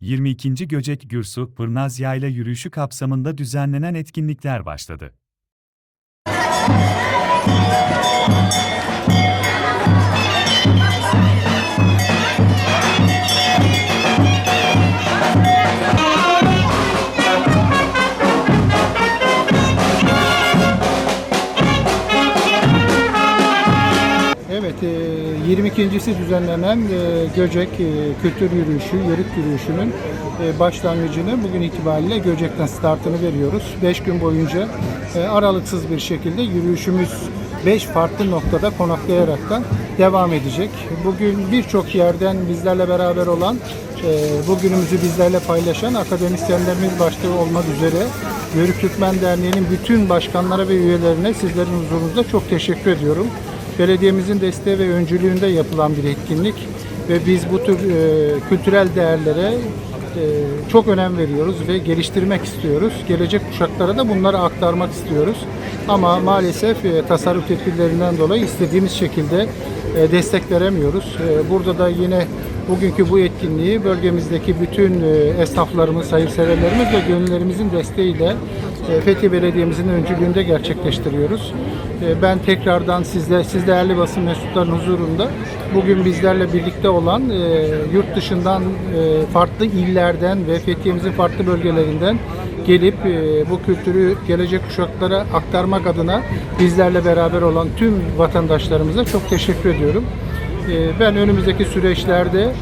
22. Göcek Gürsu Pırnaz Yayla yürüyüşü kapsamında düzenlenen etkinlikler başladı. 22.si düzenlenen e, Göcek e, Kültür Yürüyüşü, Yörük Yürüyüşü'nün e, başlangıcını bugün itibariyle Göcek'ten startını veriyoruz. 5 gün boyunca aralıksız bir şekilde yürüyüşümüz 5 farklı noktada konaklayaraktan devam edecek. Bugün birçok yerden bizlerle beraber olan, bugünümüzü bizlerle paylaşan akademisyenlerimiz başta olmak üzere Yörük Türkmen Derneği'nin bütün başkanlara ve üyelerine sizlerin huzurunuzda çok teşekkür ediyorum. Belediyemizin desteği ve öncülüğünde yapılan bir etkinlik ve biz bu tür e, kültürel değerlere e, çok önem veriyoruz ve geliştirmek istiyoruz. Gelecek kuşaklara da bunları aktarmak istiyoruz. Ama maalesef e, tasarruf tedbirlerinden dolayı istediğimiz şekilde e, destek veremiyoruz. E, burada da yine bugünkü bu etkinliği bölgemizdeki bütün e, esnaflarımız, hayırseverlerimiz ve gönüllerimizin desteğiyle e, Fethiye Belediye'mizin öncülüğünde gerçekleştiriyoruz. E, Ben tekrardan sizle, siz değerli basın mensuplarının huzurunda bugün bizlerle birlikte olan e, yurt dışından farklı illerden ve Fethiye'mizin farklı bölgelerinden gelip bu kültürü gelecek kuşaklara aktarmak adına bizlerle beraber olan tüm vatandaşlarımıza çok teşekkür ediyorum. Ben önümüzdeki süreçlerde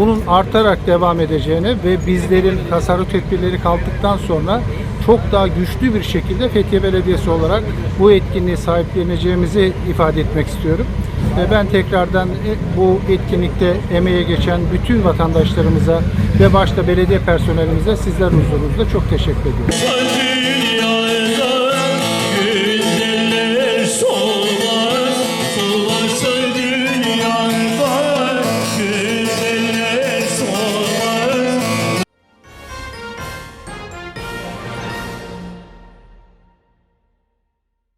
bunun artarak devam edeceğine ve bizlerin tasarruf tedbirleri kalktıktan sonra çok daha güçlü bir şekilde Fethiye Belediyesi olarak bu etkinliği sahipleneceğimizi ifade etmek istiyorum. Ben tekrardan e, bu etkinlikte emeğe geçen bütün vatandaşlarımıza ve başta belediye personelimize sizler huzurunuzda çok teşekkür ediyorum.